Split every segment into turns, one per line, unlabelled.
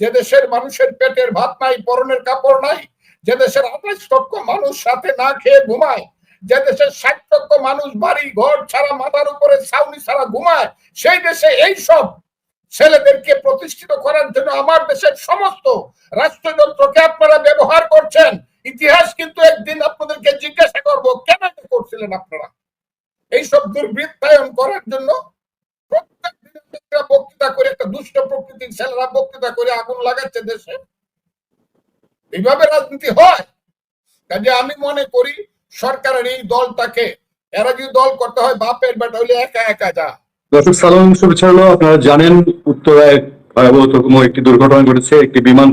যে দেশের মানুষের পেটের ভাত নাই, পরনের কাপড় নাই, যে দেশের আঠাশ লক্ষ মানুষ সাথে না খেয়ে ঘুমায়, যে দেশের ষাট লক্ষ মানুষ বাড়ি, ঘর ছাড়া, মাথার উপরে ছাউনি ছাড়া ঘুমায়, সেই দেশে এই সব ছেলেদেরকে প্রতিষ্ঠিত করার জন্য আমার দেশের সমস্ত রাষ্ট্রযন্ত্রকে আপনারা ব্যবহার করছেন। ইতিহাস কিন্তু একদিন আপনাদেরকে জিজ্ঞাসা করব, কেন করছিলেন আপনারা? এইসব দুর্বৃত্তায়ন করার জন্য প্রত্যেক বক্তৃতা করে, একটা দুষ্ট প্রকৃতির ছেলেরা বক্তৃতা করে আগুন লাগাচ্ছে দেশে। এইভাবে রাজনীতি হয়। কাজে আমি মনে করি সরকারের এই দলটাকে, এরা যদি দল করতে হয়, বাপের বেটা হইলে একা একা যা।
দর্শক, সালাম হলো। আপনারা জানেন উত্তরায় ভয়াবহতম একটি দুর্ঘটনা ঘটেছে। একটি বিমান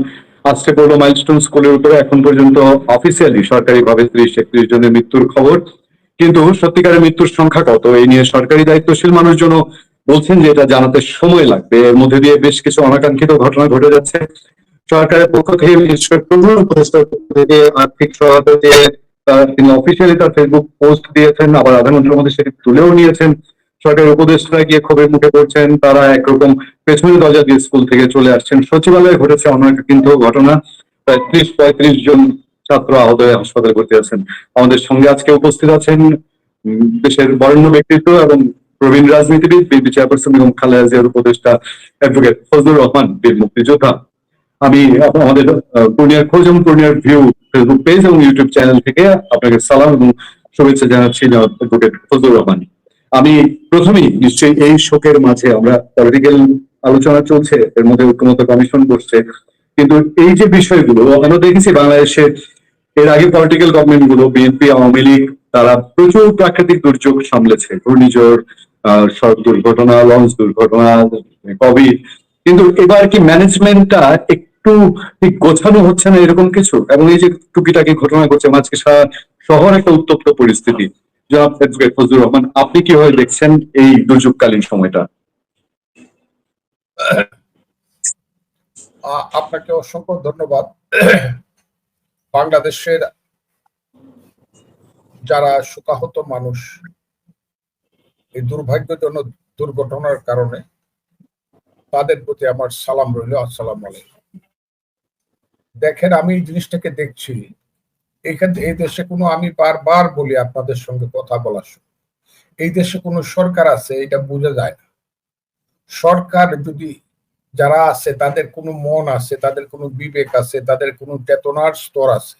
আসতে পড়ল মাইলস্টোন স্কুলের উপরে। এখন পর্যন্ত অফিসিয়ালি সরকারি ভাবে ত্রিশ একত্রিশ জনের মৃত্যুর খবর। কিন্তু সত্যিকারের মৃত্যুর সংখ্যা কত? এই নিয়ে সরকারি দায়িত্বশীল মানুষজন বলছেন যে এটা জানাতে সময় লাগবে। এর মধ্যে দিয়ে বেশ কিছু অনাকাঙ্ক্ষিত ঘটনা ঘটে যাচ্ছে। সরকারের পক্ষ থেকে বিশেষ করে প্রধান থেকে আর্থিক সহায়তা দিয়ে তিনি অফিসিয়ালি তার ফেসবুক পোস্ট দিয়েছেন, আবার আধা ঘণ্টার মধ্যে সেটি তুলেও নিয়েছেন। সরকারের উপদেষ্টারা গিয়ে ক্ষোভের মুখে পড়ছেন, তারা একরকম পেছনের দরজা দিয়ে স্কুল থেকে চলে আসছেন। সচিবালয়ে ঘটেছে অন্য একটা কিন্তু ঘটনা। প্রায় ত্রিশ, পঁয়ত্রিশ জন ছাত্র আহত হয়ে হাসপাতালে ভর্তি আছেন। আমাদের সঙ্গে আজকে উপস্থিত আছেন দেশের বরেণ্য ব্যক্তিত্ব এবং প্রবীণ রাজনীতিবিদ, বিএনপি চেয়ারপারসন এবং খালেদা জিয়ার উপদেষ্টা অ্যাডভোকেট ফজলুর রহমান বীর মুক্তিযোদ্ধা। আমি আমাদের পূর্ণিয়ার খোঁজ এবং পূর্ণিয়ার ভিউ ফেসবুক পেজ এবং ইউটিউব চ্যানেল থেকে আপনাকে সালাম এবং শুভেচ্ছা জানাচ্ছি অ্যাডভোকেট ফজলুর রহমান। আমি প্রথমেই নিশ্চয়ই এই শোকের মাঝে আমরা পলিটিক্যাল আলোচনা চলছে, এর মধ্যে ঐক্যমত কমিশন বসছে কিন্তু এই যে বিষয়গুলো, আমরা দেখেছি বাংলাদেশে এর আগে পলিটিক্যাল গভর্নমেন্টগুলো, বিএনপি, আওয়ামী লীগ, তারা প্রচুর প্রাকৃতিক দুর্যোগ সামলেছে। ঘূর্ণিঝড় সড়ক দুর্ঘটনা, লঞ্চ দুর্ঘটনা কোভিড কিন্তু এবার কি ম্যানেজমেন্টটা একটু গোছানো হচ্ছে না এরকম কিছু? এবং এই যে টুকিটাকি ঘটনা ঘটছে মাঝকে সারা শহর একটা উত্তপ্ত পরিস্থিতি। জনাব রহমান, আপনি কীভাবে দেখছেন এই দুর্যোগকালীন সময়টা?
আপনাকে অসংখ্য ধন্যবাদ। বাংলাদেশের যারা শোকাহত মানুষ এই দুর্ভাগ্যজনক দুর্ঘটনার কারণে তাদের প্রতি আমার সালাম রইল, আসসালাম আলাইকুম। দেখেন, আমি এই জিনিসটাকে দেখছি। এখানে এই দেশে কোনো আমি বারবার বলি আপনাদের সঙ্গে কথা বলার সময়। এই দেশে কোনো সরকার আছে, এটা বোঝা যায় না। সরকার যদি যারা আছে, তাদের কোনো মন আছে, তাদের কোনো বিবেক আছে, তাদের কোনো চেতনার স্তর আছে,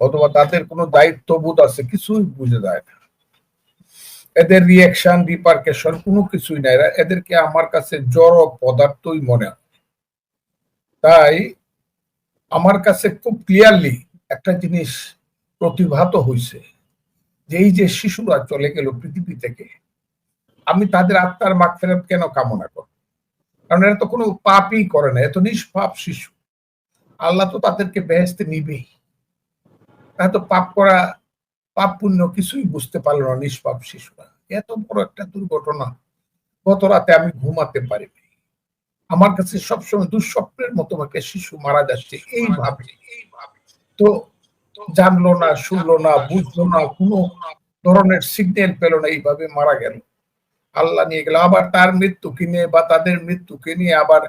অথবা তাদের কোনো দায়িত্ববোধ আছে, কিছুই বুঝে যায় না। এদের রিয়াকশন রিপার্কেশন কোনো কিছুই নাই। এদেরকে আমার কাছে জড় পদার্থই মনে হয়। তাই আমার কাছে খুব ক্লিয়ারলি একটা জিনিস প্রতিভাত হয়েছে যে এই যে শিশুরা চলে গেল পৃথিবী থেকে, আমি তাদের আত্মার মাগফিরাত কেন কামনা করব? কারণ এরা তো কোনো পাপই করে না, এত নিষ্পাপ শিশু। আল্লাহ তো তাদেরকে বেহেস্তে নিবেই। তারা তো পাপ করা পাপ পুণ্য কিছুই বুঝতে পারল না নিষ্পাপ শিশুরা। এত বড় একটা দুর্ঘটনা গত রাতে আমি ঘুমাতে পারিনি। আমার কাছে সবসময় দুঃস্বপ্নের মতো একটা শিশু মারা যাচ্ছে এইভাবে এইভাবে তো জানলো না শুনলো না বুঝলো না কোনো ধরনের সিগন্যাল পেল না এইভাবে মারা গেল। আল্লাহ নিয়ে গেল আবার তার মৃত্যুকে নিয়ে বা তাদের মৃত্যুকে নিয়ে আবার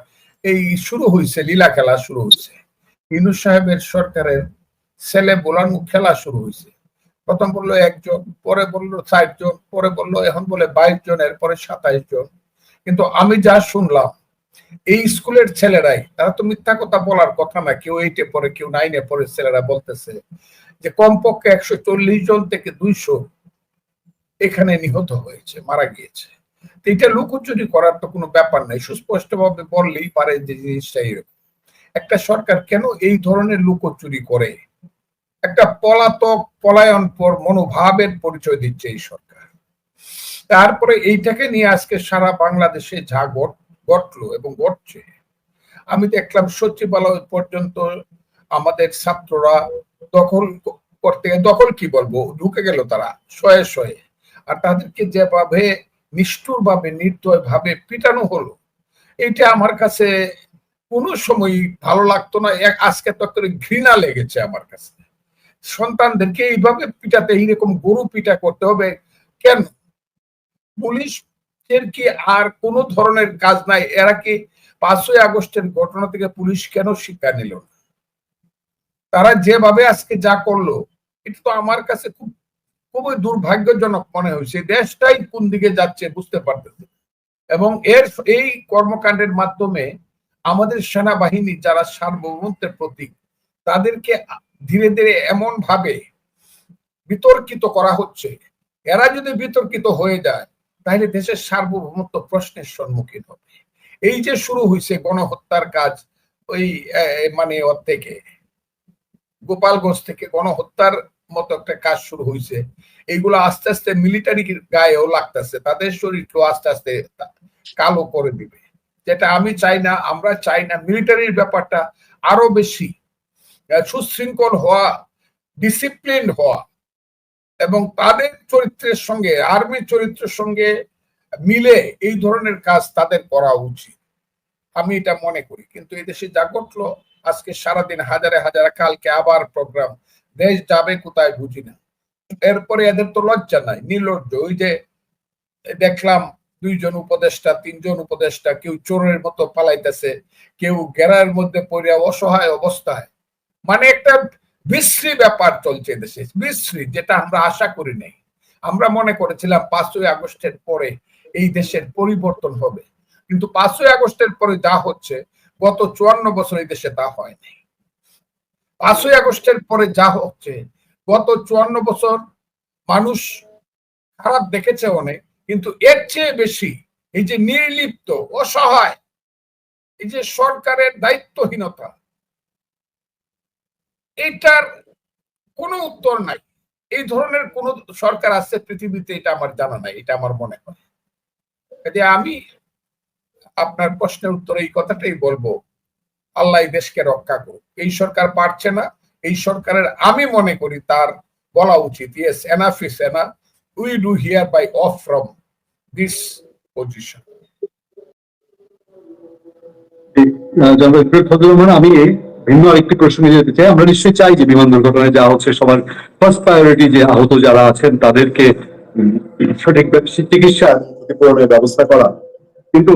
এই শুরু হয়েছে লীলা খেলা শুরু হয়েছে ইনু সাহেবের সরকারের ছেলে বোলানো খেলা শুরু হয়েছে প্রথম বলল একজন, পরে বলল ষাট জন পরে বলল এখন বলে বাইশ জন, এরপরে সাতাইশ জন। কিন্তু আমি যা শুনলাম, এই স্কুলের ছেলেরাই, তারা তো মিথ্যা কথা বলার কথা না, কেউ এইটে পরে কেউ নাইনে পরে ছেলেরা বলতেছে যে কমপক্ষে একশো চল্লিশ জন থেকে দুইশো এখানে নিহত হয়েছে, মারা গিয়েছে। এটা লুকোচুরি করার তো কোনো ব্যাপার নাই সুস্পষ্ট ভাবে বললেই পারে যে জিনিসটা এরকম। একটা সরকার কেন এই ধরনের লুকোচুরি করে? একটা পলাতক পলায়ন পর মনোভাবের পরিচয় দিচ্ছে এই সরকার। তারপরে এইটাকে নিয়ে আজকে সারা বাংলাদেশে যা ঘট- ঘটলো এবং ঘটছে, আমি দেখলাম সচিবালয় পর্যন্ত আমাদের ছাত্ররা দখল করতে দখল কি বলব? ঢুকে গেল তারা শয়ে শয়ে। আর তাদেরকে যেভাবে নিষ্ঠুর ভাবে নির্দয় ভাবে পিটানো হলো এটা আমার কাছে কোনো সময় ভালো লাগতো না। আজকে তো ঘৃণা লেগেছে আমার কাছে। সন্তানদেরকে এইভাবে পিটাতে, এইরকম গরু পিটা করতে হবে। কেন? পুলিশ কি আর কোন ধরনের কাজ নাই? এরা কি পাঁচই আগস্টের ঘটনা থেকে পুলিশ কেন শিক্ষা নিল তারা যেভাবে আজকে যা করল, এটা তো আমার কাছে খুব, খুবই দুর্ভাগ্যজনক মনে হয়েছে। দেশটাই কোন দিকে যাচ্ছে বুঝতে পারতেছে এবং এর এই কর্মকাণ্ডের মাধ্যমে আমাদের সেনাবাহিনী যারা সার্বভৌমত্বের প্রতীক, তাদেরকে ধীরে ধীরে এমন ভাবে বিতর্কিত করা হচ্ছে। এরা যদি বিতর্কিত হয়ে যায়, তাহলে দেশের সার্বভৌমত্ব প্রশ্নের সম্মুখীন হবে। এই যে শুরু হয়েছে গণহত্যার কাজ, ওই মানে ওর থেকে, গোপালগঞ্জ থেকে গণহত্যার মতো একটা কাজ শুরু হয়েছে এইগুলো আস্তে আস্তে মিলিটারি গায়েও লাগতেছে, তাদের শরীরকেও আস্তে আস্তে কালো করে দিবে। যেটা আমি চাই না, আমরা চাই না, মিলিটারির ব্যাপারটা আরও বেশি সুশৃঙ্খল হওয়া ডিসিপ্লিন হওয়া এবং তাদের চরিত্রের সঙ্গে আর্মির চরিত্রের সঙ্গে মিলে এই ধরনের কাজ তাদের করা উচিত। আমি এটা মনে করি। কিন্তু এই দেশে যা ঘটলো, আজকে সারাদিন হাজারে হাজারে, কালকে আবার প্রোগ্রাম দেশ যাবে কোথায় বুঝি না। এরপরে এদের তো লজ্জা নাই, নির্লজ্জ। ওই যে দেখলাম দুইজন উপদেষ্টা, তিনজন উপদেষ্টা কেউ চোরের মতো পালাইতেছে, কেউ গেরার মধ্যে পড়িয়া অসহায় অবস্থায়। মানে একটা বিশ্রী ব্যাপার চলছে দেশে, বিশ্রী, যেটা আমরা আশা করি নাই। আমরা মনে করেছিলাম পাঁচই আগস্টের পরে এই দেশের পরিবর্তন হবে। কিন্তু পাঁচই আগস্টের পরে যা হচ্ছে, গত চুয়ান্ন বছর এই দেশে তা হয়নি পাঁচই আগস্টের পরে যা হচ্ছে, গত চুয়ান্ন বছর মানুষ খারাপ দেখেছে অনেক, কিন্তু এর চেয়ে বেশি এই যে নির্লিপ্ত, অসহায়, এই যে সরকারের দায়িত্বহীনতা এটার কোনো উত্তর নাই। এই ধরনের কোন সরকার আছে পৃথিবীতে, এটা আমার জানা নাই, এটা আমার মনে হয়। কাজে আমি আপনার প্রশ্নের উত্তরে এই কথাটাই বলব, আল্লাহ দেশকে রক্ষা করুক। এই সরকার পারছে না, এই সরকারের আমি মনে করি তার বলা উচিত yes enough is enough we do here by of from this position
আমি ভিন্ন আরেকটি প্রশ্ন যেতে চাই। আমরা নিশ্চয়ই চাই যে বিমান দুর্ঘটনায় যা হচ্ছে সবার ফার্স্ট প্রায়োরিটি যে আহত যারা আছেন, তাদেরকে সঠিক চিকিৎসা ক্ষতিপূরণের ব্যবস্থা করা। কিন্তু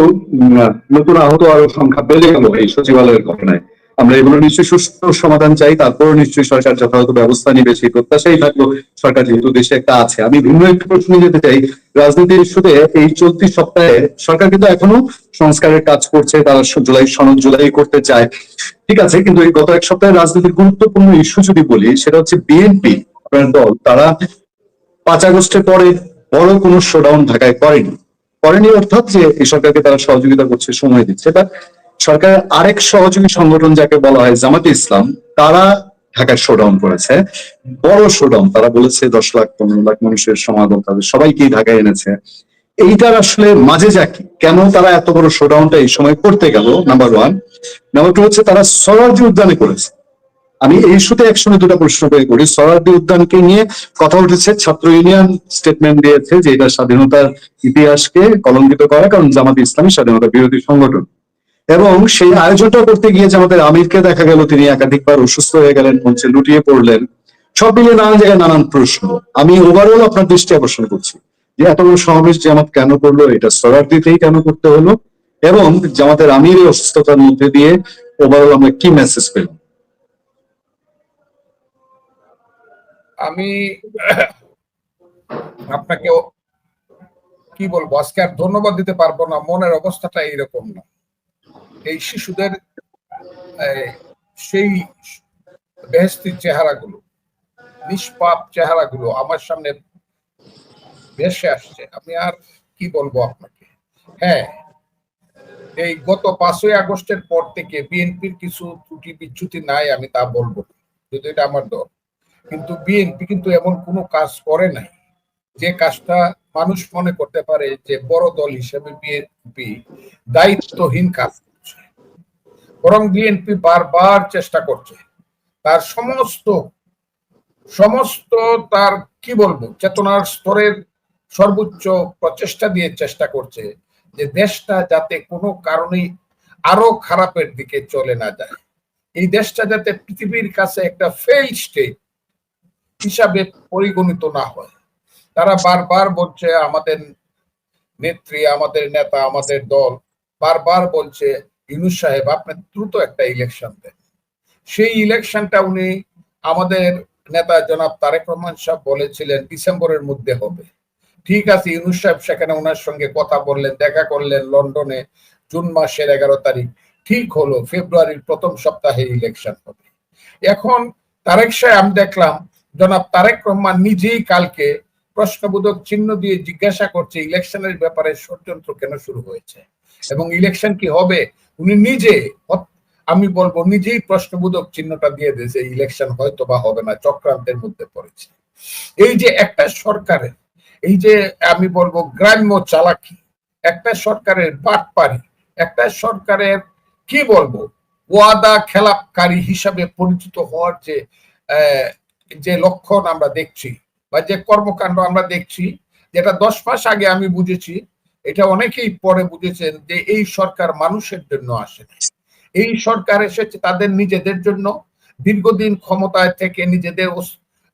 নতুন আহত আরও সংখ্যা বেড়ে গেল এই সচিবালয়ের ঘটনায়। আমরা এগুলো নিশ্চয়ই সুষ্ঠু সমাধান চাই তারপর নিশ্চয়ই সরকার যথাযথ ব্যবস্থা নিবে সেই প্রত্যাশাই থাকল। সরকার যেহেতু দেশে একটা আছে। আমি ভিন্ন একটি প্রশ্নে যেতে চাই। রাজনীতির ইস্যুতে এই চলতি সপ্তাহে সরকার কিন্তু এখনও সংস্কারের কাজ করছে, তারা জুলাই, সনদ জুলাই করতে চায়। ঠিক আছে, কিন্তু এই গত এক সপ্তাহে রাজনীতির গুরুত্বপূর্ণ ইস্যু যদি বলি, সেটা হচ্ছে বিএনপি আপনার দল। তারা পাঁচ আগস্টের পরে বড় কোনো শোডাউন ঢাকায় করেনি। করেনি অর্থাৎ যে এই সরকারকে তারা সহযোগিতা করছে, সময় দিচ্ছে। বা সরকারের আরেক সহযোগী সংগঠন যাকে বলা হয় জামাতে ইসলাম, তারা ঢাকায় শোডাউন করেছে। বড় শোডাউন তারা বলেছে দশ লাখ, পনেরো লাখ মানুষের সমাগম তাদের সবাইকেই ঢাকায় এনেছে। এইটার আসলে মাঝে যা কেন তারা এত বড় শোডাউনটা এই সময় করতে গেল? নাম্বার ওয়ান নাম্বার টু হচ্ছে তারা সরার্জি উদ্যানে করেছে। আমি এই ইস্যুতে একসঙ্গে দুটো প্রশ্ন করে করি। সরার্দি উদ্যানকে নিয়ে কথা উঠেছে ছাত্র ইউনিয়ন স্টেটমেন্ট দিয়েছে যে এটা স্বাধীনতার ইতিহাসকে কলঙ্কিত করা, কারণ জামাত ইসলামী স্বাধীনতা বিরোধী সংগঠন। এবং সেই আয়োজনটা করতে গিয়ে যে আমাদের আমিরকে দেখা গেল, তিনি একাধিকবার অসুস্থ হয়ে গেলেন, মঞ্চে লুটিয়ে পড়লেন। সব মিলিয়ে নানান জায়গায় নানান প্রশ্ন। আমি ওভারঅল আপনার দৃষ্টি আকর্ষণ করছি। যে এত বড় সমাবেশ জামাত কেন করল, এটা সরার্দিতেই কেন করতে হলো? এবং জামাতের আমির এই অসুস্থতার মধ্যে দিয়ে ওভারঅল আমরা কি মেসেজ পেলাম?
আমি আপনাকে কি বলব, আজকে আর ধন্যবাদ দিতে পারব না, মনের অবস্থাটা এইরকম না। এই শিশুদের সেই বেহেস্তির চেহারাগুলো, নিষ্পাপ চেহারাগুলো আমার সামনে ভেসে আসছে। আমি আর কি বলব আপনাকে? হ্যাঁ এই গত পাঁচই আগস্টের পর থেকে বিএনপির কিছু ত্রুটি বিচ্যুতি নাই, আমি তা বলব যদি এটা আমার দল। কিন্তু বিএনপি কিন্তু এমন কোনো কাজ করে নাই। যে কাজটা মানুষ মনে করতে পারে যে বড় দল হিসেবে বিএনপি দায়িত্বহীন কাজ। বরং বিএনপি বারবার চেষ্টা করছে। তার সমস্ত সমস্ত তার, কি বলব, চেতনার স্তরের সর্বোচ্চ প্রচেষ্টা দিয়ে চেষ্টা করছে যে দেশটা যাতে কোনো কারণেই আরও খারাপের দিকে চলে না যায়। এই দেশটা যাতে পৃথিবীর কাছে একটা ফেল স্টেট হিসাবে পরিগণিত না হয়। তারা বারবার বলছে, আমাদের নেত্রী, আমাদের নেতা, আমাদের দল বারবার বলছে ইউনুস সাহেব আপনি দ্রুত একটা ইলেকশন দেন। সেই ইলেকশনটা উনি আমাদের নেতা জনাব তারেক রহমান সাহেব বলেছিলেন, ডিসেম্বরের মধ্যে হবে। ঠিক আছে ইউনুস সাহেব সেখানে ওনার সঙ্গে কথা বললেন, দেখা করলেন লন্ডনে, জুন মাসের এগারো তারিখ। ঠিক হলো, ফেব্রুয়ারির প্রথম সপ্তাহে ইলেকশন হবে। এখন তারেক সাহেব, আমি দেখলাম, জনাব তারেক রহমান নিজেই কালকে প্রশ্নবোধক চিহ্ন দিয়ে জিজ্ঞাসা করছে ইলেকশনের ব্যাপারে ষড়যন্ত্র কেন শুরু হয়েছে? এবং ইলেকশন কি হবে? উনি নিজে আমি বলব নিজেই প্রশ্নবোধক চিহ্নটা দিয়ে দিয়েছে ইলেকশন হয়তো বা হবে না, চক্রান্তের মধ্যে পড়েছে। এই যে একটা সরকারের, এই যে আমি বলব গ্রাম্য চালাকি, একটা সরকারের বাটপারি একটা সরকারের কি বলব, ওয়াদা খেলাপকারী হিসাবে পরিচিত হওয়ার যে যে লক্ষণ আমরা দেখছি বা যে কর্মকাণ্ড আমরা দেখছি, যেটা দশ মাস আগে আমি বুঝেছি এটা অনেকেই পরে বুঝেছেন যে এই সরকার মানুষের জন্য আসেনি এই সরকার এসেছে তাদের নিজেদের জন্য, দীর্ঘদিন ক্ষমতায় থেকে নিজেদের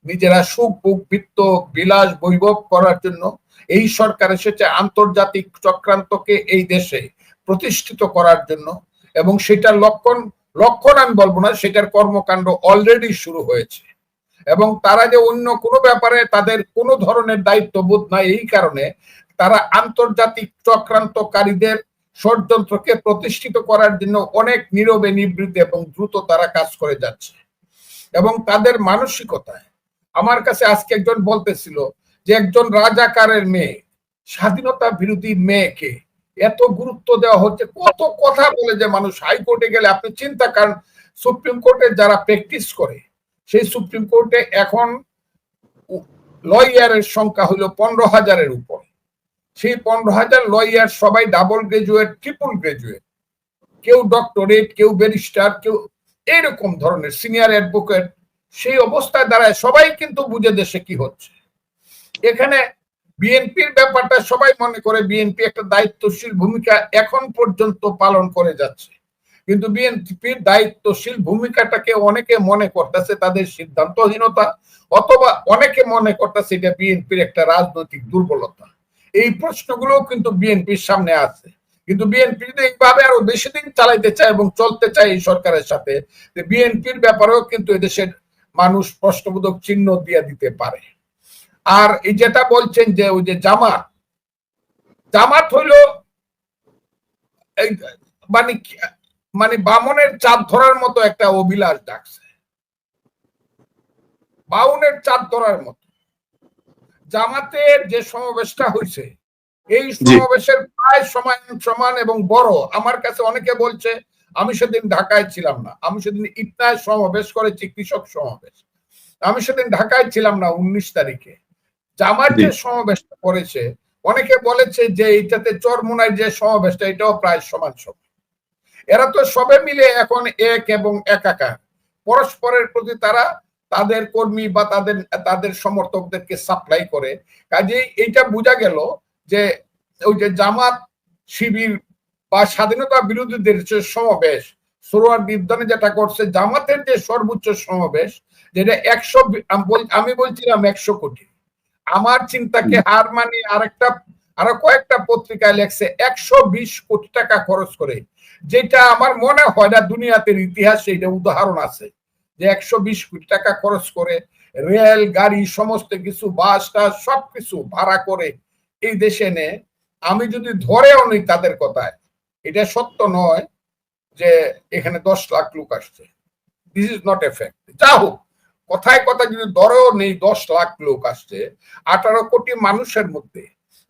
নিজেরা সুখ বুক বৃত্ত, বিলাস, বৈভব করার জন্য এই সরকার এসেছে আন্তর্জাতিক চক্রান্তকে এই দেশে প্রতিষ্ঠিত করার জন্য এবং সেটার লক্ষণ লক্ষণ আমি বলব না, সেটার কর্মকাণ্ড অলরেডি শুরু হয়েছে। এবং তারা যে অন্য কোনো ব্যাপারে তাদের কোনো ধরনের দায়িত্ববোধ নাই এই কারণে তারা আন্তর্জাতিক চক্রান্তকারীদের ষড়যন্ত্রকে প্রতিষ্ঠিত করার জন্য অনেক নীরবে নিবৃত্ত এবং দ্রুত তারা কাজ করে যাচ্ছে। এবং তাদের মানসিকতায়, আমার কাছে আজকে একজন বলতেছিল যে একজন রাজাকারের মেয়ে, স্বাধীনতা বিরোধী মেয়েকে এত গুরুত্ব দেওয়া হচ্ছে, কত কথা বলে যে মানুষ হাইকোর্টে গেলে আপনি চিন্তা করেন, সুপ্রিম কোর্টে যারা প্র্যাকটিস করে, সেই সুপ্রিম কোর্টে এখন লয়ারের সংখ্যা হলো পনেরো হাজারের উপর। সেই পনেরো হাজার লয়ার সবাই ডাবল গ্রাজুয়েট ট্রিপল গ্রাজুয়েট কেউ ডক্টরেট কেউ ব্যারিস্টার কেউ এরকম ধরনের সিনিয়র অ্যাডভোকেট সেই অবস্থায় দাঁড়ায়। সবাই কিন্তু বুঝে দেশে কি হচ্ছে। এখানে বিএনপির ব্যাপারটা সবাই মনে করে বিএনপি একটা দায়িত্বশীল ভূমিকা এখন পর্যন্ত পালন করে যাচ্ছে। কিন্তু বিএনপির দায়িত্বশীল ভূমিকাটাকে অনেকে মনে করতেছে তাদের সিদ্ধান্তহীনতা, অথবা অনেকে মনে করতেছে এটা বিএনপির একটা রাজনৈতিক দুর্বলতা। এই প্রশ্নগুলোও কিন্তু বিএনপির সামনে আছে। কিন্তু বিএনপি যদি এইভাবে আরও বেশি দিন চালাইতে চায় এবং চলতে চায় এই সরকারের সাথে বিএনপির ব্যাপারেও কিন্তু এদেশের মানুষ প্রশ্নবোধক চিহ্ন দিয়ে দিতে পারে। আর এই যেটা বলছেন যে ওই যে জামাত জামাত হইল মানে মানে বামনের চাঁদ ধরার মতো একটা অভিলাষ ডাকছে। বাউনের চাঁদ ধরার মতো। জামাতের যে সমাবেশটা হয়েছে এই সমাবেশের প্রায় সমান সমান এবং বড় আমার কাছে অনেকে বলছে আমি সেদিন ঢাকায় ছিলাম না। আমি সেদিন ইটনায় সমাবেশ করেছি কৃষক সমাবেশ। আমি সেদিন ঢাকায় ছিলাম না উনিশ তারিখে। জামাত যে সমাবেশটা করেছে অনেকে বলেছে যে এইটাতে চরমুনায় যে সমাবেশটা এটাও প্রায় সমান সমান। এরা তো সবে মিলে এখন এক এবং একাকার। পরস্পরের প্রতি তারা তাদের কর্মী বা তাদের তাদের সমর্থকদেরকে সাপ্লাই করে। কাজেই এইটা বোঝা গেল যে ওই যে জামাত শিবির বা স্বাধীনতা বিরোধীদের যে সমাবেশ সরোয়ার নির্ধারণে যেটা করছে জামাতের যে সর্বোচ্চ সমাবেশ যেটা একশো আমি বল- আমি বলছিলাম একশো কোটি। আমার চিন্তাকে হার মানি আরেকটা আরও কয়েকটা পত্রিকায় লেখছে একশো বিশ কোটি টাকা খরচ করে। যেটা আমার মনে হয় না দুনিয়াতে ইতিহাসে এটা উদাহরণ আছে। যে একশো বিশ কোটি টাকা খরচ করে রেল, গাড়ি, সমস্ত কিছু, বাস, টাস, সবকিছু ভাড়া করে এই দেশে এনে আমি যদি ধরেও নেই তাদের কথায়, এটা সত্য নয় যে এখানে দশ লাখ লোক আসছে। This is not a fact যা হোক, কথায় কথা যদি ধরেও নেই দশ লাখ লোক আসছে, আঠারো কোটি মানুষের মধ্যে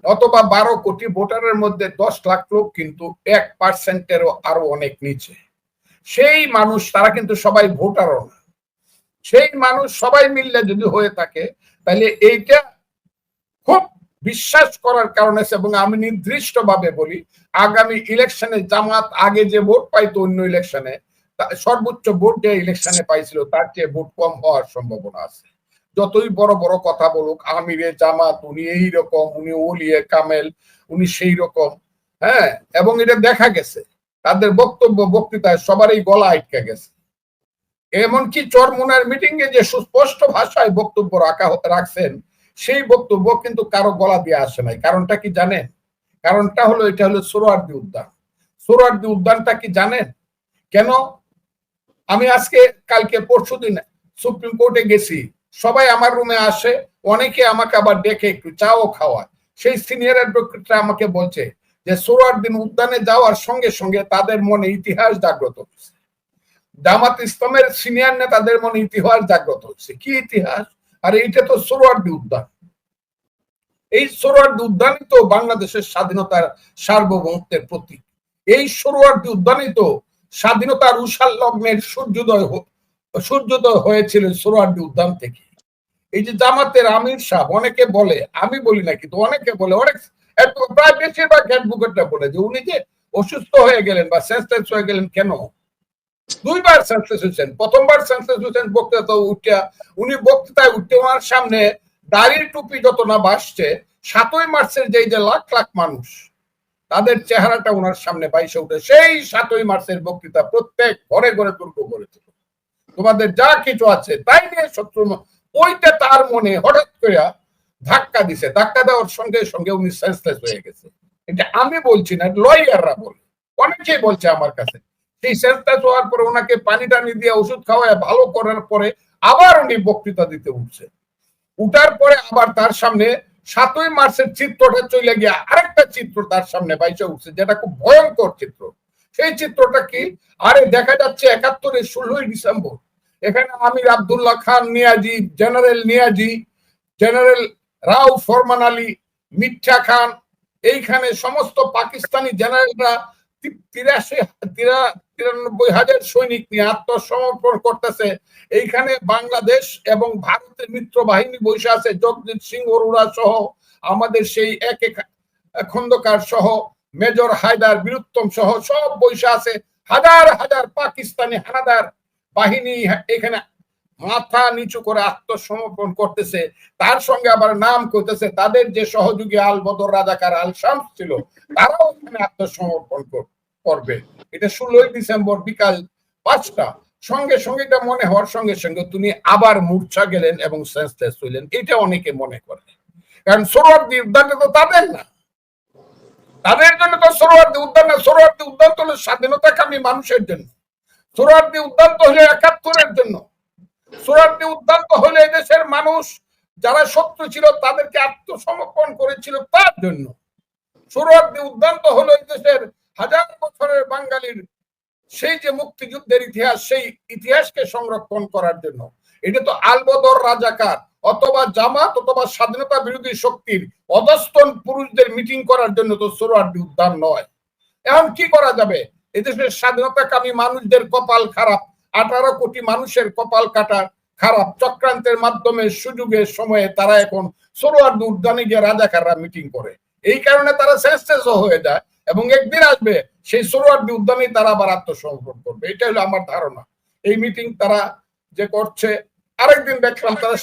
অথবা বারো কোটি ভোটারের মধ্যে দশ লাখ লোক কিন্তু এক পার্সেন্টেরও আরও অনেক নিচে। সেই মানুষ, তারা কিন্তু সবাই ভোটারও না। সেই মানুষ সবাই মিললে যদি হয়ে থাকে, তাহলে এইটা খুব বিশ্বাস করার কারণে এবং আমি নির্দিষ্ট ভাবে বলি, আগামী ইলেকশনে জামাত আগে যে ভোট পাইতো অন্য ইলেকশনে সর্বোচ্চ ভোট যে ইলেকশনে পাইছিল, তার চেয়ে ভোট কম হওয়ার সম্ভাবনা আছে। যতই বড় বড় কথা বলুক, আমিরে জামাত, উনি এই রকম উনি ওলিয়ে কামেল, উনি সেই রকম হ্যাঁ? এবং এটা দেখা গেছে। তাদের বক্তব্য বক্তৃতায় সবারই গলা আটকে গেছে। এমনকি চরমুনার মিটিং এ যে সুস্পষ্ট ভাষায় বক্তব্য রাখা রাখছেন, সেই বক্তব্য কিন্তু কারও গলা দিয়ে আসে নাই। কারণটা কি জানেন? কারণটা হলো, এটা হলো সোহরাওয়ার্দী উদ্যান। সোহরাওয়ার্দী উদ্যানটা কি জানেন? কেন? আমি আজকে, কালকে, পরশু দিন সুপ্রিম কোর্টে গেছি। সবাই আমার রুমে আসে, অনেকে আমাকে আবার ডেকে একটু চাও খাওয়ায়। সেই সিনিয়র অ্যাডভোকেটরা আমাকে বলছে যে সোহরাওয়ার্দিন উদ্যানে যাওয়ার সঙ্গে সঙ্গে তাদের মনে ইতিহাস জাগ্রত হচ্ছে। জামাত ইসলামের সিনিয়র নেতাদের মনে ইতিহাস জাগ্রত হচ্ছে। কি ইতিহাস? আর এইটা তো সোহরাওয়ার্দী উদ্যান এই সোহরাওয়ার্দী উদ্যানই তো বাংলাদেশের স্বাধীনতার সার্বভৌমত্বের প্রতীক। এই সোহরাওয়ার্দী উদ্যানই তো স্বাধীনতার উষাল লগ্নের সূর্যোদয় সূর্যোদয় হয়েছিল সোহরাওয়ার্দী উদ্যান থেকে। এই যে জামাতের আমির সাহেব, অনেকে বলে, আমি বলি না কিন্তু অনেকে বলে, অনেক প্রায় বেশিরভাগ বলে যে উনি যে অসুস্থ হয়ে গেলেন বা সেন্সলেস হয়ে গেলেন কেন? দুইবার সেন্সলেস হয়েছেন। প্রথমবার সেন্সলেস হয়েছেন বক্তৃতা উঠিয়া উনি বক্তৃতায় উঠতে ওনার সামনে দাড়ির টুপি যত না বাসছে, সাতই মার্চের যেই যে লাখ লাখ মানুষ, তাদের চেহারাটা ওনার সামনে বাইসে উঠে। সেই সাতই মার্চের বক্তৃতা প্রত্যেক ঘরে ঘরে দুর্গ করেছিল তোমাদের যা কিছু আছে, তাই নিয়ে শত্রু ওইটা তার মনে হঠাৎ করে ধাক্কা দিছে, ধাক্কা দেওয়ার সঙ্গে সঙ্গে উনি সেন্সলেস হয়ে গেছে। এটা আমি বলছি না, লয়াররা বলে। অনেকেই বলছে আমার কাছে। সেই সেন্সলেস হওয়ার পরে ওনাকে পানি টানি দিয়ে ওষুধ খাওয়ায় ভালো করার পরে আবার উনি বক্তৃতা দিতে উঠছে। উঠার পরে আবার তার সামনে সাতই মার্চের চিত্রটা চলে গিয়ে আরেকটা চিত্র তার সামনে বাইসে উঠছে, যেটা খুব ভয়ঙ্কর চিত্র। সেই চিত্রটা কি? আরে দেখা যাচ্ছে একাত্তরের ষোলোই ডিসেম্বর। এখানে আমির আব্দুল্লাহ খান নিয়াজি, জেনারেল নিয়াজি, জেনারেল রাও ফরমান আলী মিঠা খান, এইখানে সমস্ত পাকিস্তানি জেনারেলরা তিরাশি তিরা- তিরানব্বই হাজার সৈনিক নিয়ে আত্মসমর্পণ করতেছে। এইখানে বাংলাদেশ এবং ভারতের মিত্র বাহিনী বসে আছে জগজিৎ সিং অরোরা সহ আমাদের সেই এক এক খন্দকার সহ, মেজর হায়দার বীরুত্তম সহ সব বসে আছে। হাজার হাজার পাকিস্তানি হানাদার বাহিনী এখানে মাথা নিচু করে আত্মসমর্পণ করতেছে, তার সঙ্গে আবার নাম করতেছে, তাদের যে সহযোগী আল বদর রাজাকার আল শামস ছিল, তারাও এখানে আত্মসমর্পণ করবে। এটা ষোলোই ডিসেম্বর বিকাল পাঁচটা। সঙ্গে সঙ্গে এটা মনে হওয়ার সঙ্গে সঙ্গে তিনি আবার মূর্ছা গেলেন এবং সেন্সলেস হইলেন। এটা অনেকে মনে করে। কারণ সরোয়ার্দী উদ্যানটা তো তাদের না। তাদের জন্য তো সরোয়ার্দী উদ্যান না। সরোয়ার্দী উদ্যান তো হলো স্বাধীনতাকামী মানুষের জন্য। সোহরাওয়ার্দী উদ্যান তো হলো একাত্তরের জন্য। সোহরাওয়ার্দী উদ্যান তো হলো দেশের মানুষ যারা শত্রু ছিল তাদেরকে আত্মসমর্পণ করেছিল তার জন্য। সোহরাওয়ার্দী উদ্যান তো হলো দেশের হাজার বছরের বাঙালির সেই যে মুক্তিযুদ্ধের ইতিহাস, সেই ইতিহাসকে সংরক্ষণ করার জন্য। এটা তো আলবদর রাজাকার অথবা জামাত অথবা স্বাধীনতা বিরোধী শক্তির অধস্তন পুরুষদের মিটিং করার জন্য তো সোহরাওয়ার্দী উদ্যান নয়। এখন কি করা যাবে? এদেশের স্বাধীনতাকামী মানুষদের কপাল খারাপ, আঠারো কোটি মানুষের কপাল কাটা খারাপ চক্রান্তের মাধ্যমে সুযোগের সময়ে তারা এখন সোহরাওয়ার্দী উদ্যানে গিয়ে রাজাকাররা মিটিং করে। এই কারণে তারা সেন্সেস হয়ে যায় এবং একদিন আসবে, সেই সোহরাওয়ার্দী উদ্যানেই তারা আবার আত্মসমর্পণ করবে। এটা হলো আমার ধারণা। এই মিটিং তারা যে করছে, আরেকদিন দেখলাম তারা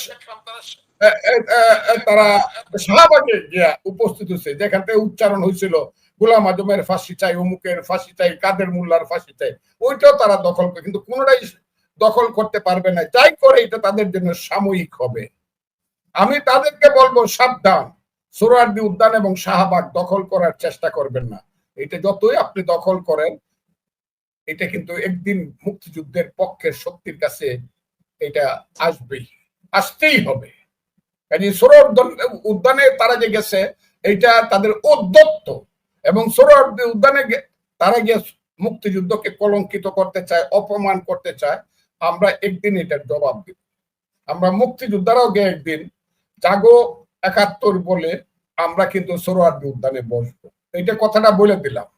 তারা শাহবাগে গিয়া উপস্থিত হয়েছে। যেখান থেকে উচ্চারণ হয়েছিল, গোলাম আজমের ফাঁসি চাই, অমুকের ফাঁসি চাই, কাদের মোল্লার ফাঁসি চাই। ওইটাও তারা দখল করে, কিন্তু কোনোটাই দখল করতে পারবে না। যাই করে এটা তাদের জন্য সাময়িক হবে। আমি তাদেরকে বলব, সাবধান। সোহরাওয়ার্দী উদ্যান এবং শাহবাগ দখল করার চেষ্টা করবেন না। এটা যতই আপনি দখল করেন, এটা কিন্তু একদিন মুক্তিযুদ্ধের পক্ষের শক্তির কাছে এটা আসবেই, আসতেই হবে। উদ্যানে তারা যে গেছে, এটা তাদের উদ্যত্ত এবং সোহরাওয়ার্দী উদ্যানে তারা গিয়ে মুক্তিযুদ্ধকে কলঙ্কিত করতে চায়, অপমান করতে চায়। আমরা একদিন এটার জবাব দিব। আমরা মুক্তিযোদ্ধারাও গিয়ে একদিন জাগো একাত্তর বলে আমরা কিন্তু সোহরাওয়ার্দী উদ্যানে বসবো। এইটা কথাটা বলে দিলাম।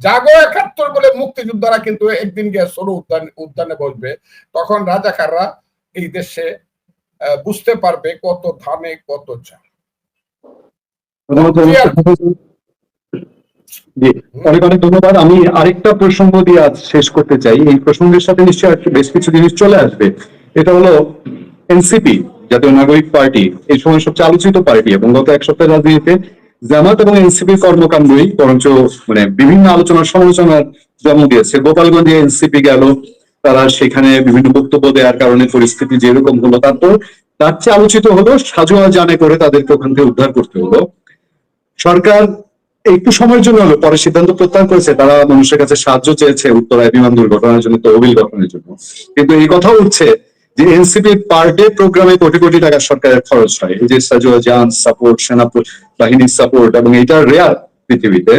জাগো একাত্তর বলে মুক্তিযোদ্ধারা কিন্তু একদিন গিয়ে সরু উদ্যান উদ্যানে বসবে। তখন রাজাকাররা এই দেশে বুঝতে পারবে কত ধানে কত চাল।
অনেক অনেক ধন্যবাদ। আমি আরেকটা প্রসঙ্গ দিয়ে আজ শেষ করতে চাই। এই প্রসঙ্গের সাথে নিশ্চয়ই বেশ কিছু জিনিস চলে আসবে। এটা হলো এনসিপি জাতীয় নাগরিক পার্টি, এই সময় সবচেয়ে আলোচিত পার্টি এবং গত এক সপ্তাহের রাজনীতিতে জামাত এবং এনসিপির কর্মকাণ্ডই বরঞ্চ মানে বিভিন্ন আলোচনার সমালোচনার জন্ম দিয়েছে। গোপালগঞ্জে এনসিপি গেল, তারা সেখানে বিভিন্ন বক্তব্য দেওয়ার কারণে পরিস্থিতি যেরকম হলো তারপর তার চেয়ে আলোচিত হলো সাজোয়া জানে করে তাদেরকে ওখান থেকে উদ্ধার করতে হলো। সরকার একটু সময়ের জন্য হলো, পরে সিদ্ধান্ত প্রত্যাহার করেছে, তারা মানুষের কাছে সাহায্য চেয়েছে উত্তরায় বিমান দুর্ঘটনার জন্য, তহবিল গঠনের জন্য। কিন্তু এই কথা উঠছে যে এনসিপি পার ডে প্রোগ্রামে কোটি কোটি টাকা সরকারের খরচ হয়। এই যে সাজোয়া জান সাপোর্ট সেনা বাহিনীর সাপোর্ট এবং এটা রেয়ার পৃথিবীতে।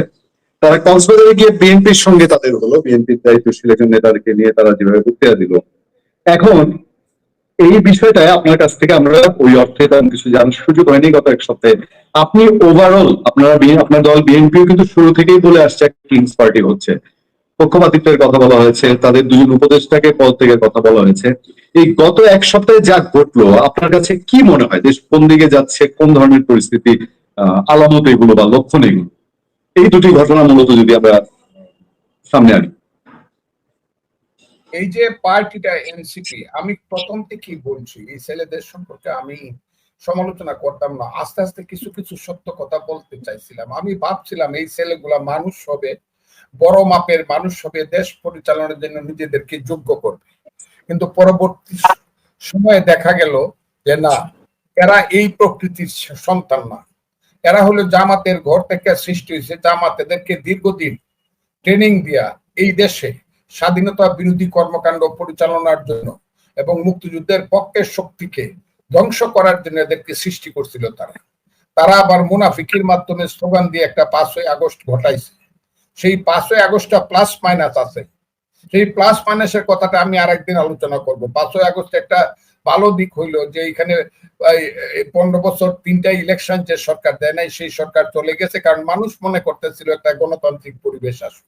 তারা কক্সবাজারে গিয়ে বিএনপির সঙ্গে তাদের হলো, বিএনপির দায়িত্বশীল একজন নেতাদেরকে নিয়ে তারা যেভাবে বক্তৃতা দিল। এখন এই বিষয়টায় আপনার কাছ থেকে আমরা ওই অর্থে তেমন কিছু জানার সুযোগ হয়নি গত এক সপ্তাহে। আপনি ওভারঅল আপনারা আপনার দল বিএনপি কিন্তু শুরু থেকেই বলে আসছে কিংস পার্টি হচ্ছে। পক্ষপাতিত্বের কথা বলা হয়েছে, তাদের দুজন উপদেষ্টাকে পদ থেকে কথা বলা হয়েছে। এই গত এক সপ্তাহে যা ঘটলো, আপনার কাছে কি মনে হয়? দেশ কোন দিকে যাচ্ছে, কোন ধরনের পরিস্থিতি? আলামত এগুলো বা লক্ষণ এগুলো? এই দুটি ঘটনা মূলত যদি আমরা সামনে আনি।
এই যে পার্টিটা এনসিপি, আমি প্রথম থেকেই বলছি, এই ছেলেদের সম্পর্কে আমি সমালোচনা করতাম না। আস্তে আস্তে কিছু কিছু সত্য কথা বলতে চাইছিলাম। আমি ভাবছিলাম এই ছেলেগুলা মানুষ হবে, বড় মাপের মানুষ হবে, দেশ পরিচালনার জন্য নিজেদেরকে যোগ্য করবে। কিন্তু পরবর্তী সময়ে দেখা গেল যে না, এরা এই প্রকৃতির সন্তান না। এরা হলো জামাতের ঘর থেকে সৃষ্টি হয়েছে। জামাত এদেরকে দীর্ঘদিন ট্রেনিং দিয়া এই দেশে স্বাধীনতা বিরোধী কর্মকাণ্ড পরিচালনার জন্য এবং মুক্তিযুদ্ধের পক্ষের শক্তিকে ধ্বংস করার জন্য এদেরকে সৃষ্টি করছিল তারা। তারা আবার মুনাফিকির মাধ্যমে স্লোগান দিয়ে একটা পাঁচই আগস্ট ঘটাইছে। সেই পাঁচই আগস্টটা প্লাস মাইনাস আছে। সেই প্লাস মাইনাসের কথাটা আমি আরেকদিন আলোচনা করব। পাঁচই আগস্ট একটা ভালো দিক হইল যে এখানে পনেরো বছর তিনটা ইলেকশন যে সরকার দেয় নাই, সেই সরকার চলে গেছে। কারণ মানুষ মনে করতেছিল একটা গণতান্ত্রিক পরিবেশ আসুক।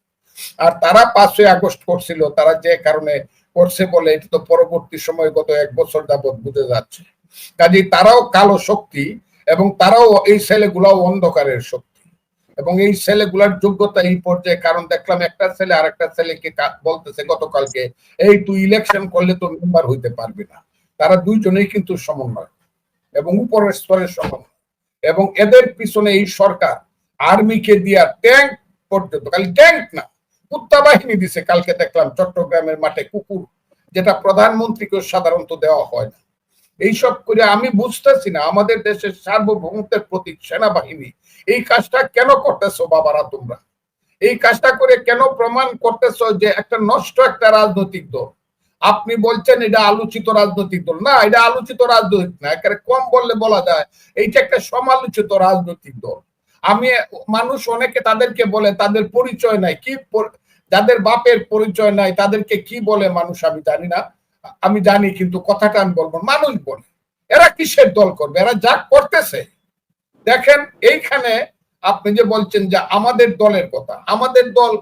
আর তারা পাঁচই আগস্ট করছিল, তারা যে কারণে করছে বলে এটা তো পরবর্তী সময় গত এক বছর যাবৎ বুঝে যাচ্ছে। কাজেই তারাও কালো শক্তি এবং তারাও এই ছেলেগুলাও অন্ধকারের শক্তি। এবং এই ছেলেগুলার যোগ্যতা এই পর্যায়ে, কারণ দেখলাম একটা ছেলে আর একটা ছেলেকে বলতেছে গতকালকে, এই তুই ইলেকশন করলে তো মেম্বার হইতে পারবি না। তারা দুইজনেই কিন্তু সমন্বয় এবং উপরের স্তরের সমন্বয়। এবং এদের পিছনে এই সরকার, আর্মিকে দিয়া ট্যাঙ্ক পর্যন্ত, খালি ট্যাঙ্ক না কুত্তা বাহিনী দিছে, কালকে দেখলাম চট্টগ্রামের মাঠে কুকুর, যেটা প্রধানমন্ত্রীকে সাধারণত দেওয়া হয় না। এইসব করে আমি বুঝতেছি না, আমাদের দেশের সার্বভৌমত্বের প্রতীক সেনাবাহিনী, এই কাজটা কেন করতেছো বাবারা তোমরা? এই কাজটা করে কেন প্রমাণ করতেছ যে একটা নষ্ট একটা রাজনৈতিক দল? আপনি বলছেন এটা আলোচিত রাজনৈতিক দল। না, এটা আলোচিত রাজনৈতিক না, একেবারে কম বললে বলা যায়, এইটা একটা সমালোচিত রাজনৈতিক দল। আমি মানুষ অনেকে তাদেরকে বলে, তাদের পরিচয় নাই, কি যাদের বাপের পরিচয় নাই, তাদেরকে কি বলে মানুষ আমি জানি না। আমি জানি কিন্তু কথাটা আমি বলব মানুষ বলে। এরা কিসের দল করবে? এরা যা করতেছে। দেখেন, এইখানে আপনি যে বলছেন যে আমাদের দলের কথা, আমাদের দল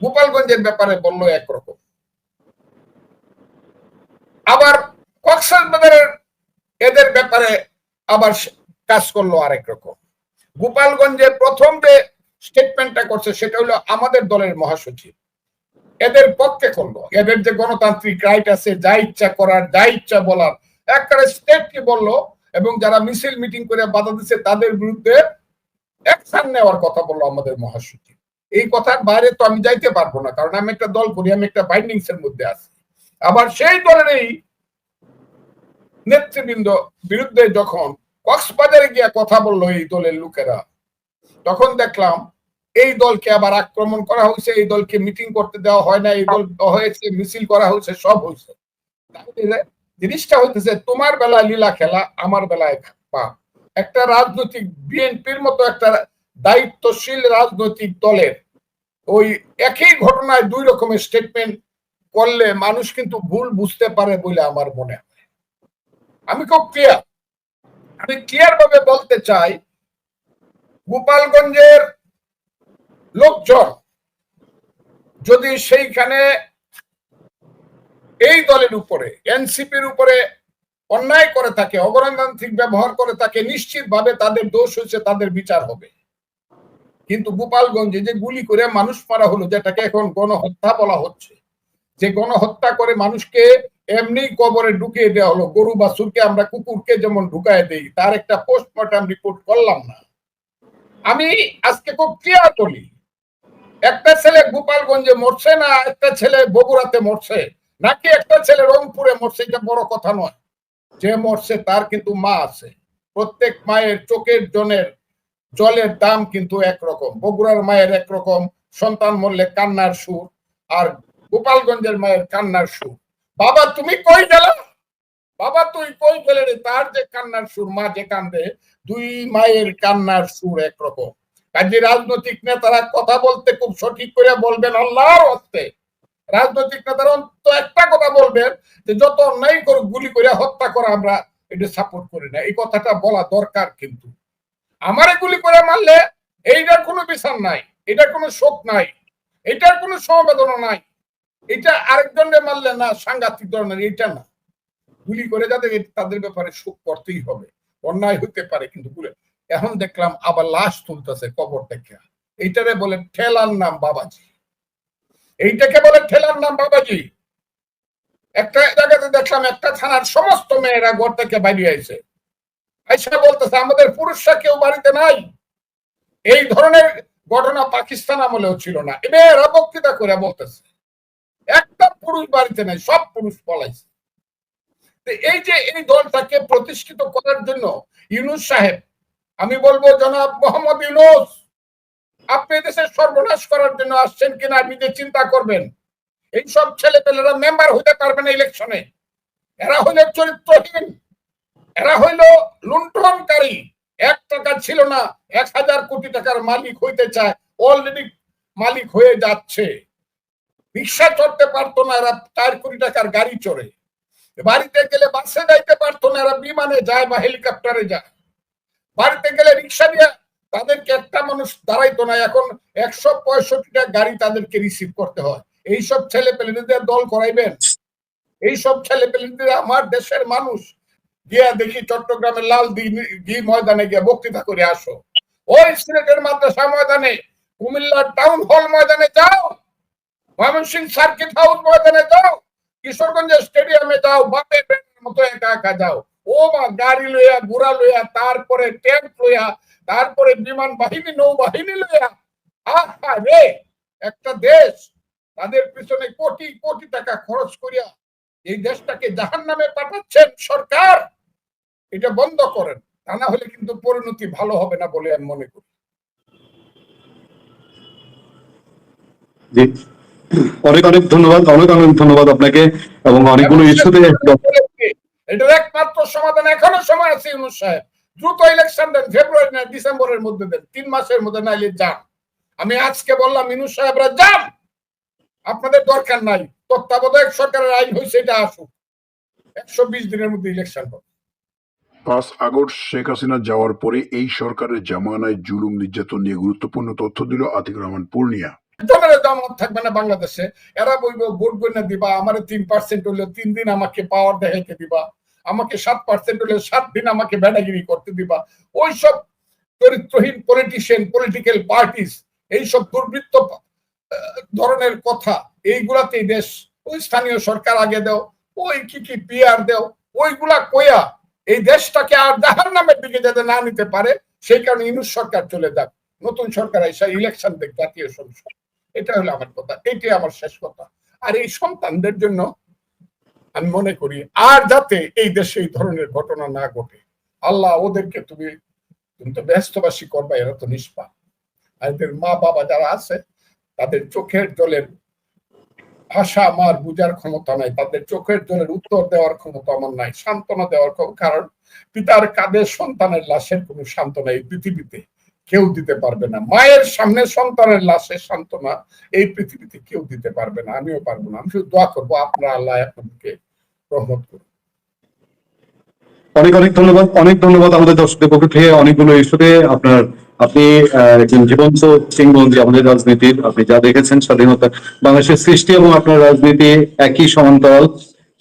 গোপালগঞ্জের ব্যাপারে বলল একরকম। আবার কক্সবাজারের এদের ব্যাপারে আবার কাজ করল আরেক রকম। গোপালগঞ্জে প্রথম যে স্টেটমেন্টটা করছে, সেটা হলো আমাদের দলের মহাসচিব। এদের পক্ষে করল। এদের যে গণতান্ত্রিক রাইট আছে, যা ইচ্ছা করার, যা ইচ্ছা বলার একটা স্টেট কি বলল এবং যারা মিছিল মিটিং করে বাধা দিচ্ছে তাদের বিরুদ্ধে অ্যাকশন নেওয়ার কথা বলল আমাদের মহাসচিব। এই কথার বাইরে তো আমি যাইতে পারব না, কারণ আমি একটা দল করি, আমি একটা বাইন্ডিংস এর মধ্যে আছি। আবার সেই দলের এই নেতৃবৃন্দ বিরুদ্ধে যখন কক্সবাজারে গিয়ে কথা বলল এই দলের লোকেরা, তখন দেখলাম এই দলকে আবার আক্রমণ করা হয়েছে, এই দলকে মিটিং করতে দেওয়া হয় না, এই দল হয়েছে, মিছিল করা হয়েছে, সব হয়েছে। জিনিসটা হইতেছে, তোমার বেলায় লীলা খেলা, আমার বেলায় পা। একটা রাজনৈতিক বিএনপির মতো একটা দায়িত্বশীল রাজনৈতিক দলের ওই একই ঘটনায় দুই রকমের স্টেটমেন্ট করলে মানুষ কিন্তু ভুল বুঝতে পারে বলে আমার মনে হয়। আমি খুব ক্লিয়ার আমি ক্লিয়ার ভাবে বলতে চাই, গোপালগঞ্জের লোকজন যদি সেইখানে এই দলের উপরে, এনসিপির উপরে অন্যায় করে থাকে, অগণতান্ত্রিক ব্যবহার করে থাকে, নিশ্চিতভাবে তাদের দোষ হয়েছে, তাদের বিচার হবে। কিন্তু গোপালগঞ্জে যে গুলি করে মানুষ মারা হলো, যেটাকে এখন গণহত্যা বলা হচ্ছে, যে গণহত্যা করে মানুষকে এমনি কবরে ঢুকিয়ে দেওয়া হলো, গরু বা বাছুরকে আমরা কুকুরকে যেমন ঢুকায় দেই, তার একটা পোস্টমর্টম রিপোর্ট করলাম না। আমি আজকে খুব ক্লিয়ার বলি একটা ছেলে গোপালগঞ্জে মরছে না একটা ছেলে বগুড়াতে মরছে? নাকি একটা ছেলে রংপুরে মরছে? এটা বড় কথা নয়। যে মরছে তার কিন্তু মা আছে। প্রত্যেক মায়ের চোখের জনের জলের দাম কিন্তু একরকম। বগুড়ার মায়ের একরকম, সন্তান মরলে কান্নার সুর, আর গোপালগঞ্জের মায়ের কান্নার সুর। বাবা, তুমি কই গেলা? বাবা, তুই কই গেলে রে? তার যে কান্নার সুর, মা যে কান্দে, দুই মায়ের কান্নার সুর একরকম। কাজে রাজনৈতিক নেতারা কথা বলতে খুব সঠিক করে বলবেন আল্লাহর হস্তে। রাজনৈতিক নেতারা অন্তত একটা কথা বলবেন যে, যত অন্যায় করুক, গুলি করে হত্যা করা আমরা এটা সাপোর্ট করি না। এই কথাটা বলা দরকার কিন্তু। আমারে গুলি করে মারলে এইটার কোনো বিচার নাই, এটার কোনো শোক নাই, এটার কোনো সমবেদনা নাই। এটা আরেকজনের মারলে না, সাংঘাতিক ধরনের, এটা না। গুলি করে যাদের তাদের ব্যাপারে শোক করতেই হবে। অন্যায় হতে পারে কিন্তু গুলি এখন দেখলাম আবার লাশ তুলতেছে কবর থেকে। এইটারে বলে ঠেলার নাম বাবাজি। এইটাকে বলে ঠেলার নাম বাবাজি। একটা জায়গাতে দেখলাম একটা থানার সমস্ত মেয়েরা ঘর থেকে বাইরে আইছে। আইসা বলতেছে, আমাদের পুরুষরা কেউ বাড়িতে নাই। এই ধরনের ঘটনা পাকিস্তান আমলেও ছিল না। এরা বক্তৃতা করে বলতেছে, একটা পুরুষ বাড়িতে নাই, সব পুরুষ পলাইছে। এই যে এই দলটাকে প্রতিষ্ঠিত করার জন্য ইউনুস সাহেব আমি বলব, জনাব মোহাম্মদ ইউনুস, আপনি দেশের সর্বনাশ করার জন্য আসছেন কিনা নিজে চিন্তা করবেন? এই সব ছেলে পেলেরা মেম্বার হইতে পারবে না ইলেকশনে এরা হইলে চরিত্রহীন। এরা হইল লুণ্ঠনকারী। এক টাকা ছিল না, এক হাজার কোটি টাকার মালিক হইতে চায়। অলরেডি মালিক হয়ে যাচ্ছে। রিক্সা চড়তে পারতো না, এরা চার কোটি টাকার গাড়ি চড়ে। বাড়িতে গেলে বাসে যাইতে পারতো না, এরা বিমানে যায় বা হেলিকপ্টারে যায়। বাড়িতে গেলে রিক্সা দিয়ে তাদেরকে একটা মানুষ দাঁড়াইতো না, এখন একশো পঁয়ষট্টিটা গাড়ি তাদেরকে রিসিভ করতে হয়। এইসব ছেলে পেলেদের দল করাইবেন? এইসব ছেলে পেলেদের আমার দেশের মানুষ। গিয়া দেখি চট্টগ্রামের লাল দি ময়দানে গিয়ে বক্তৃতা করে আসো। ওই সিলেটের মাদ্রাসা ময়দানে, কুমিল্লার টাউন হল ময়দানে যাও ময়মনসিং সার্কিট হাউস ময়দানে যাও, কিশোরগঞ্জের স্টেডিয়ামে যাও, বাপের মতো একা একা যাও। ও মা গাড়ি লইয়া ঘোড়া লইয়া তারপরে ট্যাঙ্ক লইয়া তারপরে বিমান বাহিনী নৌবাহিনী লইয়া আহা রে! একটা দেশ তাদের পিছনে কোটি কোটি টাকা খরচ করিয়া এই দেশটাকে জাহান নামে পাঠাচ্ছেন সরকার। এটা বন্ধ করেন তা না হলে কিন্তু পরিণতি ভালো হবে না বলে আমি মনে করি।
জি। অনেক অনেক ধন্যবাদ অনেক অনেক ধন্যবাদ আপনাকে এবং অনেকগুলো ইস্যুতে
এটার একমাত্র সমাধান। এখনও সময় আছে, ইউনুস সাহেব। দ্রুত ইলেকশন দেন ফেব্রুয়ারি না ডিসেম্বরের মধ্যে দেন। তিন মাসের মধ্যে নাইলে যান। আমি আজকে বললাম, ইউনুস সাহেবরা যান! আপনাদের দরকার নাই। তত্ত্বাবধায়ক সরকারের আইন হয়েছে এটা আসুক। একশো বিশ দিনের মধ্যে ইলেকশন হবে।
পাঁচ আগস্ট শেখ হাসিনা যাওয়ার পরে এই সরকারের জামানায় জুলুম, নির্যাতন নিয়ে গুরুত্বপূর্ণ তথ্য দিল আতিক রহমান পূর্ণিয়া।
জনের জমাত থাকবে না বাংলাদেশে। এরা বলব, ভোট গণনা দিবা, আমার তিন পার্সেন্ট হলে তিন দিন আমাকে পাওয়ার দেখাইতে দিবা, আমাকে সাত পার্সেন্ট হলে সাত দিন আমাকে ব্যাটাগিরি করতে দিবা। ওই সব চরিত্রহীন পলিটিশিয়ান পলিটিক্যাল পার্টিস এইসব দুর্বৃত্ত ধরনের কথা, এইগুলাতেই দেশ, ওই স্থানীয় সরকার আগে দেও, ওই কি কি পিআর দেও, ওইগুলা কইয়া এই দেশটাকে আর জাহান নামের দিকে যাতে না নিতে পারে, সেই কারণে ইনুস সরকার চলে যাক। নতুন সরকার এসে ইলেকশন দেখ, জাতীয় সংসদ। এটা হলো আমার কথা, এটাই আমার শেষ কথা। আর এই সন্তানদের জন্য আমি মনে করি, আর যাতে এই দেশে এই ধরনের ঘটনা না ঘটে, আল্লাহ ওদেরকে তুমি তুমি তো ব্যস্তবাসী করবা, এরা তো নিষ্পা আর মা বাবা যারা আছে, তাদের চোখের জলের ভাষা আমার বুঝার ক্ষমতা নাই, তাদের চোখের জলের উত্তর দেওয়ার ক্ষমতা আমার নাই, সান্ত্বনা দেওয়ার কারণ পিতার কাঁধে সন্তানের লাশের কোনো সান্ত্বনা এই পৃথিবীতে কেউ দিতে পারবে না। মায়ের সামনে সন্তানের লাশের সান্ত্বনা এই পৃথিবীতে কেউ দিতে পারবে না, আমিও পারব না। আমি শুধু দোয়া করব, আপনার আল্লাহ আপনাদেরকে রহমত করুন।
অনেক অনেক ধন্যবাদ অনেক ধন্যবাদ আমাদের দর্শকদের পক্ষ থেকে। অনেকগুলো ইস্যুতে আপনার, আপনি একজন জীবন্ত সিংবন্দী আমাদের রাজনীতির, আপনি যা দেখেছেন স্বাধীনতা বাংলাদেশের সৃষ্টি এবং আপনার রাজনীতি একই সমান্তরাল।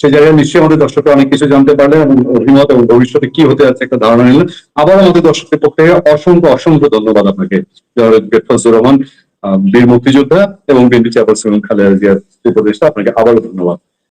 সে জায়গায় নিশ্চয়ই আমাদের দর্শকে অনেক কিছু জানতে পারলেন এবং অভিমত এবং ভবিষ্যতে কি হতে যাচ্ছে একটা ধারণা নিলেন। আবার আমাদের দর্শকের পক্ষে অসংখ্য অসংখ্য ধন্যবাদ আপনাকে ফজলুর রহমান বীর মুক্তিযোদ্ধা এবং বিএনপি চেয়ারপারসন খালেদা জিয়ার উপদেষ্টা আপনাকে আবারও ধন্যবাদ।